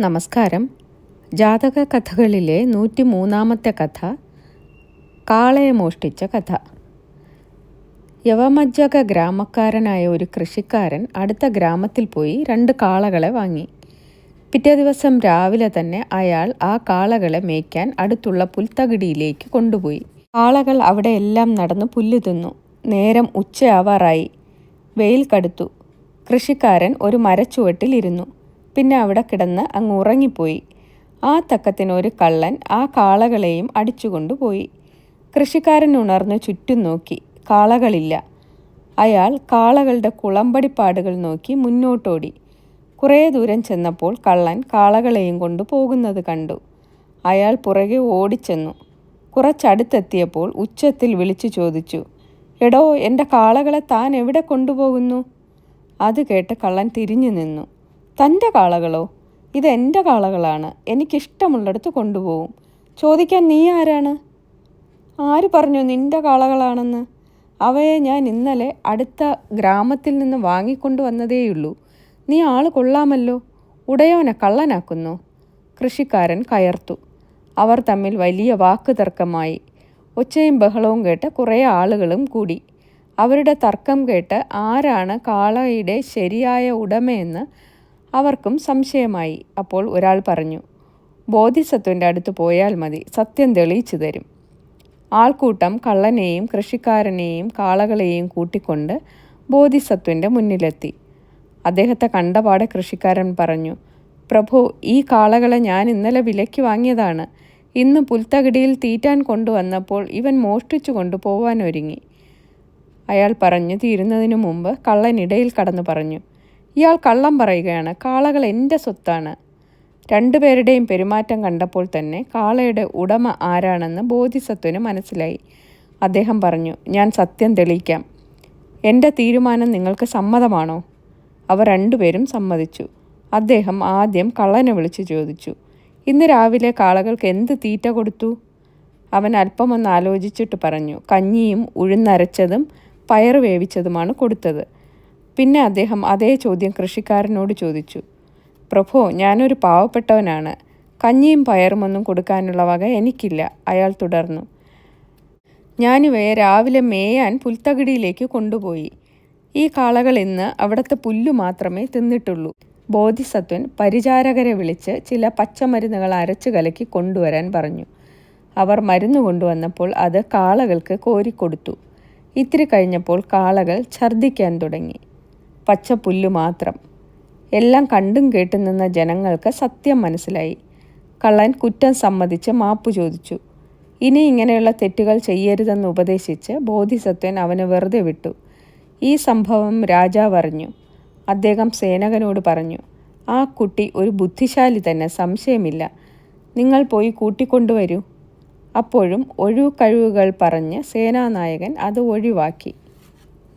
നമസ്കാരം. ജാതക കഥകളിലെ നൂറ്റി മൂന്നാമത്തെ കഥ കാളയെ മോഷ്ടിച്ച കഥ. യവമജ്ജക ഗ്രാമക്കാരനായ ഒരു കൃഷിക്കാരൻ അടുത്ത ഗ്രാമത്തിൽ പോയി രണ്ട് കാളകളെ വാങ്ങി. പിറ്റേ ദിവസം രാവിലെ തന്നെ അയാൾ ആ കാളകളെ മേയ്ക്കാൻ അടുത്തുള്ള പുൽത്തകിടിയിലേക്ക് കൊണ്ടുപോയി. കാളകൾ അവിടെ എല്ലാം നടന്ന് പുല്ല് തിന്നു. നേരം ഉച്ചയാവാറായി. വെയിൽ കടുത്തു. കൃഷിക്കാരൻ ഒരു മരച്ചുവട്ടിൽ ഇരുന്നു പിന്നെ അവിടെ കിടന്ന് അങ്ങ് ഉറങ്ങിപ്പോയി. ആ തക്കത്തിനൊരു കള്ളൻ ആ കാളകളെയും അടിച്ചുകൊണ്ടുപോയി കൃഷിക്കാരൻ ഉണർന്ന് ചുറ്റും നോക്കി. കാളകളില്ല. അയാൾ കാളകളുടെ കുളമ്പടിപ്പാടുകൾ നോക്കി മുന്നോട്ടോടി. കുറേ ദൂരം ചെന്നപ്പോൾ കള്ളൻ കാളകളെയും കൊണ്ട് പോകുന്നത് കണ്ടു. അയാൾ പുറകെ ഓടിച്ചെന്നു. കുറച്ചടുത്തെത്തിയപ്പോൾ ഉച്ചത്തിൽ വിളിച്ചു ചോദിച്ചു എടോ എന്റെ കാളകളെ താൻ എവിടെ കൊണ്ടുപോകുന്നു? അത് കേട്ട് കള്ളൻ തിരിഞ്ഞു നിന്നു. തന്റെ കാളകളോ? ഇത് എന്റെ കാളകളാണ്. എനിക്കിഷ്ടമുള്ളിടത്ത് കൊണ്ടുപോകും ചോദിക്കാൻ നീ ആരാണ്? ആര് പറഞ്ഞു നിന്റെ കാളകളാണെന്ന്? അവയെ ഞാൻ ഇന്നലെ അടുത്ത ഗ്രാമത്തിൽ നിന്ന് വാങ്ങിക്കൊണ്ടു വന്നതേയുള്ളൂ. നീ ആൾ കൊള്ളാമല്ലോ. ഉടയോനെ കള്ളനാക്കുന്നു. കൃഷിക്കാരൻ കയർത്തു. അവർ തമ്മിൽ വലിയ വാക്ക് തർക്കമായി ഒച്ചയും ബഹളവും കേട്ട് കുറേ ആളുകളും കൂടി. അവരുടെ തർക്കം കേട്ട് ആരാണ് കാളയുടെ ശരിയായ ഉടമയെന്ന് അവർക്കും സംശയമായി. അപ്പോൾ ഒരാൾ പറഞ്ഞു ബോധിസത്വന്റെ അടുത്ത് പോയാൽ മതി സത്യം തെളിയിച്ചു തരും ആൾക്കൂട്ടം കള്ളനെയും കൃഷിക്കാരനെയും കാളകളെയും കൂട്ടിക്കൊണ്ട് ബോധിസത്വന്റെ മുന്നിലെത്തി. അദ്ദേഹത്തെ കണ്ടപാടെ കൃഷിക്കാരൻ പറഞ്ഞു പ്രഭു ഈ കാളകളെ ഞാൻ ഇന്നലെ വിലയ്ക്ക് വാങ്ങിയതാണ്. ഇന്ന് പുൽത്തകിടിയിൽ തീറ്റാൻ കൊണ്ടുവന്നപ്പോൾ ഇവൻ മോഷ്ടിച്ചു കൊണ്ടുപോവാൻ ഒരുങ്ങി അയാൾ പറഞ്ഞു തീരുന്നതിനു മുമ്പ് കള്ളനിടയിൽ കടന്നു പറഞ്ഞു ഇയാൾ കള്ളം പറയുകയാണ് കാളകൾ എന്റെ സ്വത്താണ്. രണ്ടുപേരുടെയും പെരുമാറ്റം കണ്ടപ്പോൾ തന്നെ കാളയുടെ ഉടമ ആരാണെന്ന് ബോധിസത്വന് മനസ്സിലായി. അദ്ദേഹം പറഞ്ഞു ഞാൻ സത്യം തെളിയിക്കാം. എന്റെ തീരുമാനം നിങ്ങൾക്ക് സമ്മതമാണോ? അവർ രണ്ടുപേരും സമ്മതിച്ചു. അദ്ദേഹം ആദ്യം കള്ളനെ വിളിച്ചു ചോദിച്ചു ഇന്ന് രാവിലെ കാളകൾക്ക് എന്ത് തീറ്റ കൊടുത്തു? അവൻ അല്പമൊന്ന് ആലോചിച്ചിട്ട് പറഞ്ഞു കഞ്ഞിയും ഉഴുന്നരച്ചതും പയറ് വേവിച്ചതുമാണ് കൊടുത്തത്. പിന്നെ അദ്ദേഹം അതേ ചോദ്യം കൃഷിക്കാരനോട് ചോദിച്ചു. പ്രഭോ ഞാനൊരു പാവപ്പെട്ടവനാണ്. കഞ്ഞിയും പയറുമൊന്നും കൊടുക്കാനുള്ള വക എനിക്കില്ല അയാൾ തുടർന്നു. ഞാനിവയെ രാവിലെ മേയാൻ പുൽത്തകിടിയിലേക്ക് കൊണ്ടുപോയി. ഈ കാളകൾ ഇന്ന് അവിടുത്തെ പുല്ലു മാത്രമേ തിന്നിട്ടുള്ളൂ ബോധിസത്വൻ പരിചാരകരെ വിളിച്ച് ചില പച്ചമരുന്നുകൾ അരച്ചു കലക്കി കൊണ്ടുവരാൻ പറഞ്ഞു. അവർ മരുന്ന് കൊണ്ടുവന്നപ്പോൾ അത് കാളകൾക്ക് കോരിക്കൊടുത്തു. ഇത്തിരി കഴിഞ്ഞപ്പോൾ കാളകൾ ഛർദ്ദിക്കാൻ തുടങ്ങി. പച്ചപ്പുല്ലു മാത്രം. എല്ലാം കണ്ടും കേട്ടും നിന്ന ജനങ്ങൾക്ക് സത്യം മനസ്സിലായി. കള്ളൻ കുറ്റം സമ്മതിച്ച് മാപ്പ് ചോദിച്ചു. ഇനി ഇങ്ങനെയുള്ള തെറ്റുകൾ ചെയ്യരുതെന്ന് ഉപദേശിച്ച് ബോധിസത്വൻ അവന് വെറുതെ വിട്ടു. ഈ സംഭവം രാജാവ് അറിഞ്ഞു. അദ്ദേഹം സേനകനോട് പറഞ്ഞു ആ കുട്ടി ഒരു ബുദ്ധിശാലി തന്നെ സംശയമില്ല. നിങ്ങൾ പോയി കൂട്ടിക്കൊണ്ടുവരൂ അപ്പോഴും ഒഴിവ് കഴിവുകൾ പറഞ്ഞ് സേനാനായകൻ അത് ഒഴിവാക്കി.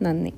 നന്ദി.